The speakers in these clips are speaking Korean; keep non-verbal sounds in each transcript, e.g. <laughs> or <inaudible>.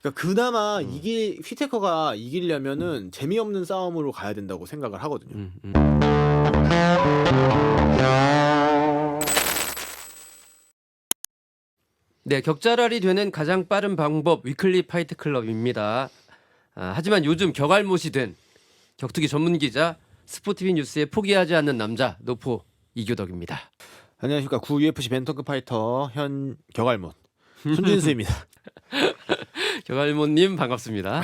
그러니까 그나마 음. 이길 휘테커가 이기려면은 재미없는 싸움으로 가야 된다고 생각을 하거든요. 음, 음. 네, 격자랄이 되는 가장 빠른 방법 위클리 파이트 클럽입니다. 아, 하지만 요즘 격알못이 된 격투기 전문 기자 스포티비 뉴스에 포기하지 않는 남자 노포 이교덕입니다. 안녕하십니까 구 UFC 벤턴급 파이터 현 격알못 손진수입니다. <laughs> 격알못님 반갑습니다.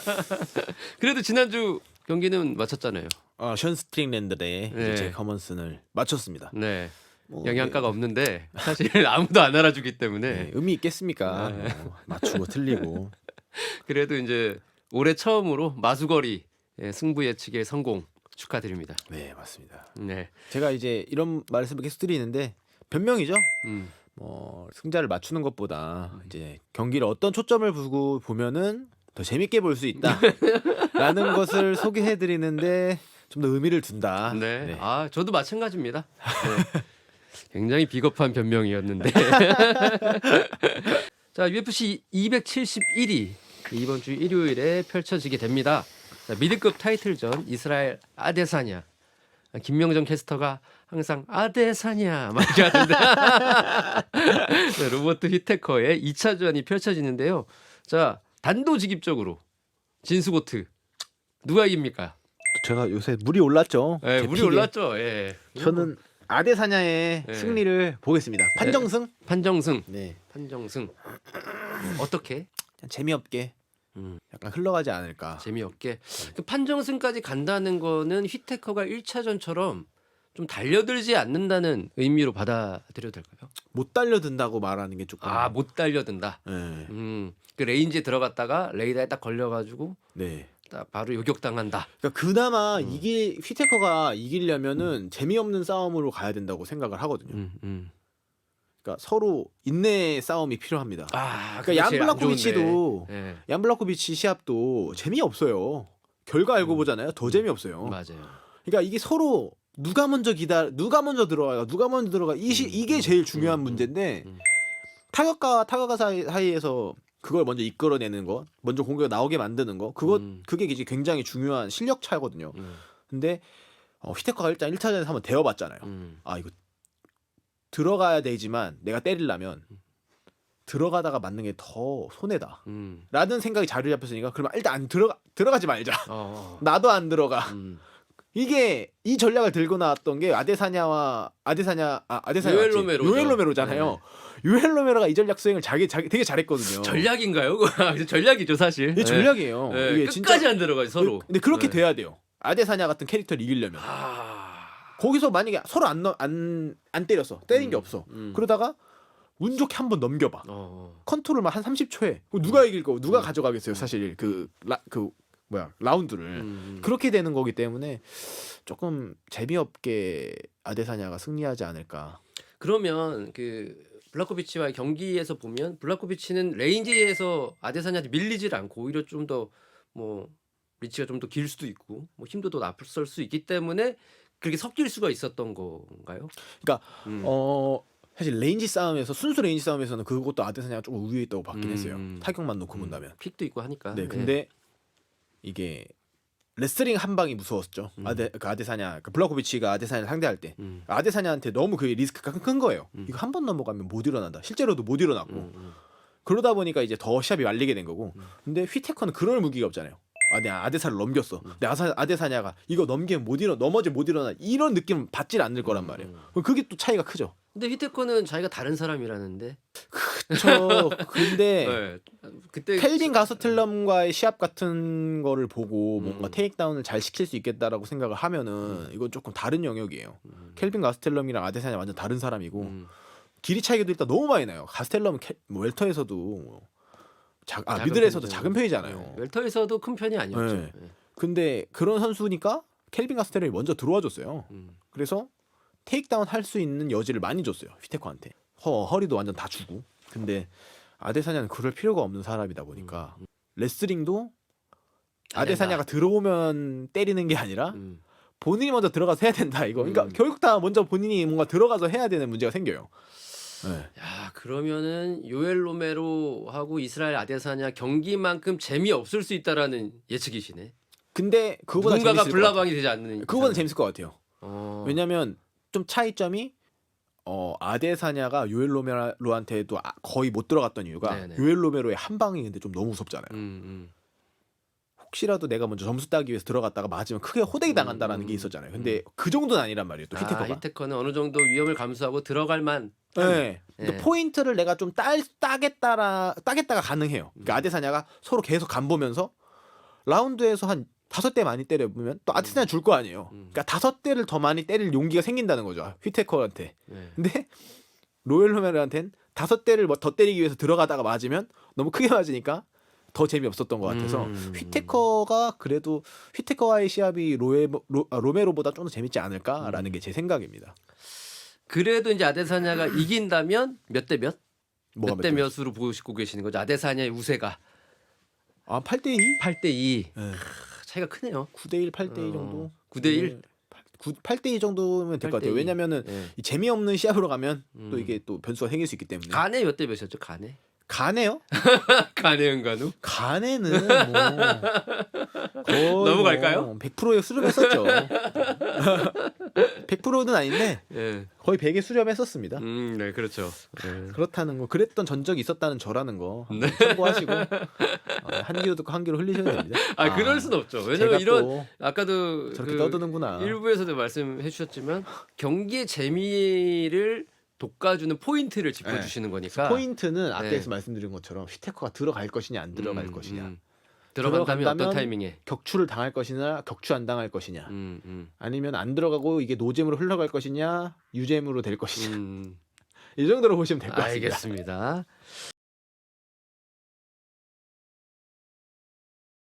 <laughs> 그래도 지난주 경기는 마쳤잖아요. 어, 션 스트링랜드의 네. 제 커먼슨을 맞췄습니다. 네, 뭐, 영양가가 없는데 사실 <laughs> 아무도 안 알아주기 때문에 네, 의미 있겠습니까? 네. 뭐, 맞추고 틀리고 <laughs> 그래도 이제 올해 처음으로 마수거리 예, 승부 예측에 성공 축하드립니다. 네 맞습니다. 네, 제가 이제 이런 말씀을 계속 드리는데 변명이죠. 음, 뭐 승자를 맞추는 것보다 이제 경기를 어떤 초점을 두고 보면은 더 재밌게 볼 수 있다라는 <laughs> 것을 소개해 드리는데 좀 더 의미를 둔다. 네. 네. 아 저도 마찬가지입니다. 네. 굉장히 비겁한 변명이었는데. <laughs> 자 UFC 271위 이번 주 일요일에 펼쳐지게 됩니다. 자, 미드급 타이틀전 이스라엘 아데사냐. 김명정 캐스터가 항상 아데사냐 막 이렇게 하는데 <laughs> 네, 로버트 히테커의 2차전이 펼쳐지는데요. 자 단도직입적으로 진수고트 누가 이깁니까? 제가 요새 물이 올랐죠. 예, 제 물이 픽에. 올랐죠. 예. 저는 아데사냐의 네. 승리를 보겠습니다. 판정승? 판정승, 네. 판정승. 어떻게? 재미없게 음, 약간 흘러가지 않을까. 재미없게. 그 판정승까지 간다는 거는 휘테커가 1차전처럼 좀 달려들지 않는다는 의미로 받아들여도 될까요? 못 달려든다고 말하는 게 조금. 아, 못 달려든다. 네. 음, 그 레인지에 들어갔다가 레이더에 딱 걸려가지고 네. 딱 바로 요격당한다. 그러니까 그나마 음. 이길 휘테커가 이기려면은 재미없는 싸움으로 가야 된다고 생각을 하거든요. 음, 음. 그러니까 서로 인내 싸움이 필요합니다. 아, 그러니까 얀블라코비치도. 예, 얀블라코비치 시합도 재미없어요. 결과 알고 음. 보잖아요. 더 재미없어요. 맞아요. 그러니까 이게 서로 누가 먼저 기다 누가 먼저 들어가요. 누가 먼저 들어가 이 시, 음, 이게 음, 제일 중요한 음, 문제인데 음. 타격과 타격과 사이, 사이에서 그걸 먼저 이끌어내는 거, 먼저 공격 나오게 만드는 거, 그것 음. 그게 이제 굉장히 중요한 실력 차거든요. 음, 근데 어, 휘테커가 일단 1차전에서 한번 대어봤잖아요. 음. 아 이거 들어가야 되지만 내가 때리려면 들어가다가 맞는 게 더 손해다. 음. 라는 생각이 자리 잡혔으니까 그러면 일단 안 들어가 들어가지 말자. 어, 어. 나도 안 들어가. 음. 이게 이 전략을 들고 나왔던 게 아데사냐와 아데사냐 아 아데사냐 요엘 맞지? 로메로죠. 요엘 로메로잖아요. 요엘 로메로가 이 전략 수행을 자기 자기 되게 잘했거든요. 전략인가요? 전략이죠 사실. 이게 전략이에요. 예, 이게 끝까지 안 들어가요 서로. 근데 그렇게 예. 돼야 돼요. 아데사냐 같은 캐릭터를 이기려면 아, 거기서 만약에 서로 안안 안 안 때렸어. 때린 게 음, 없어. 음. 그러다가 운 좋게 한 번 넘겨봐. 어, 컨트롤만 한 30초에 누가 이길 거 누가 음. 가져가겠어요 사실 그라그 뭐야 라운드를 음. 그렇게 되는 거기 때문에 조금 재미없게 아데사냐가 승리하지 않을까 그러면 그 블라코비치와의 경기에서 보면 블라코비치는 레인지에서 아데사냐한테 밀리질 않고 오히려 좀 더 뭐 리치가 좀 더 길 수도 있고 뭐 힘도 더 앞설 수 있기 때문에 그렇게 섞일 수가 있었던 건가요? 그러니까 음. 어 사실 레인지 싸움에서 순수 레인지 싸움에서는 그것도 아데사냐가 조금 우위에 있다고 봤긴 음, 했어요 음. 타격만 놓고 음, 본다면 픽도 있고 하니까. 네 예. 근데 이게 레슬링 한 방이 무서웠죠 음. 아데 그 아데사냐 그 블라코비치가 아데사냐를 상대할 때 음. 아데사냐한테 너무 그 리스크가 큰- 큰 거예요 음. 이거 한 번 넘어가면 못 일어난다 실제로도 못 일어났고 음, 음. 그러다 보니까 이제 더 시합이 말리게 된 거고. 음. 근데 휘테커는 그럴 무기가 없잖아요. 아, 내 아데사를 넘겼어. 음. 내 아사, 아데사냐가 이거 넘기면 못 일어 넘어지 못 일어나 이런 느낌 받질 않을 거란 말이에요. 음. 그럼 그게 또 차이가 크죠. 근데 히테코는 자기가 다른 사람이라는데. 그렇죠. 근데 <laughs> 네. 그때 켈빈 가스텔럼과의 시합 같은 거를 보고 뭔가 음. 테이크다운을 잘 시킬 수 있겠다라고 생각을 하면은 이건 조금 다른 영역이에요. 음. 켈빈 가스텔럼이랑 아데사냐 완전 다른 사람이고 음. 길이 차이도 일단 너무 많이 나요. 가스텔럼은 캐, 뭐 웰터에서도 뭐 작, 아 작은 미들에서도 편이죠. 작은 편이잖아요. 네. 웰터에서도 큰 편이 아니었죠. 네. 네. 근데 그런 선수니까 켈빈 가스텔럼이 먼저 들어와 줬어요. 음. 그래서 테이크다운 할 수 있는 여지를 많이 줬어요. 휘테커한테. 허, 허리도 완전 다 주고. 근데 아데사냐는 그럴 필요가 없는 사람이다 보니까 음. 레슬링도 안 아데사냐가 들어오면 때리는 게 아니라 음. 본인이 먼저 들어가서 해야 된다 이거. 그러니까 음. 결국 다 먼저 본인이 뭔가 들어가서 해야 되는 문제가 생겨요. 네. 야 그러면은 요엘 로메로하고 이스라엘 아데사냐 경기만큼 재미 없을 수 있다라는 예측이시네. 근데 그거보다 누군가가 재밌을 것 같아요. 불나방이 되지 않는. 그거보다 이상. 재밌을 것 같아요. 어. 왜냐면 좀 차이점이 어 아데사냐가 요엘 로메로한테도 아- 거의 못 들어갔던 이유가 네네. 요엘 로메로의 한 방이 근데 좀 너무 무섭잖아요. 음, 음. 혹시라도 내가 먼저 점수 따기 위해서 들어갔다가 맞으면 크게 호되게 당한다라는 음, 게 있었잖아요. 근데 그 정도는 아니란 말이에요. 또 아, 히테커가. 히테커는 어느 정도 위험을 감수하고 들어갈 만. 네. 그러니까 네. 포인트를 내가 좀 딸, 따겠다라 따겠다가 가능해요. 음. 그러니까 아데사냐가 서로 계속 간 보면서 라운드에서 한 다섯 대 많이 때려보면 또 아데사냐 줄 거 아니에요. 음. 그러니까 다섯 대를 더 많이 때릴 용기가 생긴다는 거죠. 휘테커한테. 네. 근데 로엘 로메르한테는 다섯 대를 뭐더 때리기 위해서 들어가다가 맞으면 너무 크게 맞으니까 더 재미없었던 것 같아서 음. 휘테커가 그래도 휘테커와의 시합이 로에, 로, 아, 로메로보다 좀 더 재밌지 않을까라는 음. 게제 생각입니다. 그래도 이제 아데사냐가 <laughs> 이긴다면 몇 대 몇? 뭐가 몇 대몇 몇으로 보시고 계시는 거죠? 아데사냐의 우세가 아, 8대 2? 8대 2. 네. 차이가 크네요. 9대 1, 8대 2 어, 정도. 9대 1? 8, 대2 정도면 될것 8대 같아요. 2. 왜냐면은 네. 이 재미없는 시합으로 가면 또 음. 이게 또 변수가 생길 수 있기 때문에. 간에 몇 대 몇이었죠? 간에? 가네요? <laughs> 간에 은간우? 가네는 뭐 <laughs> 거의 넘어갈까요? 뭐 100%의 수렴했었죠. 100%는 아닌데 예. 거의 100에 수렴했었습니다. 음, 네, 그렇죠. 예. 그렇다는 거, 그랬던 전적이 있었다는 저라는 거 네. 참고하시고 <laughs> 어, 한 귀로 듣고 한 귀로 흘리셔야 됩니다. 아, 그럴 순 없죠. 제가 왜냐면 이런 또 아까도 저렇게 그 떠드는구나. 일부에서도 말씀해 주셨지만 경기의 재미를 돋궈주는 포인트를 짚어주시는 거니까 포인트는 아까에서 네. 말씀드린 것처럼 휘테커가 들어갈 것이냐 안 들어갈 음, 것이냐, 음. 들어간다면, 어떤 들어간다면 타이밍에? 격추를 당할 것이냐, 격추 안 당할 것이냐, 음, 음, 아니면 안 들어가고 이게 노잼으로 흘러갈 것이냐, 유잼으로 될 것이냐 음. <laughs> 이 정도로 보시면 될 것 같습니다. 알겠습니다.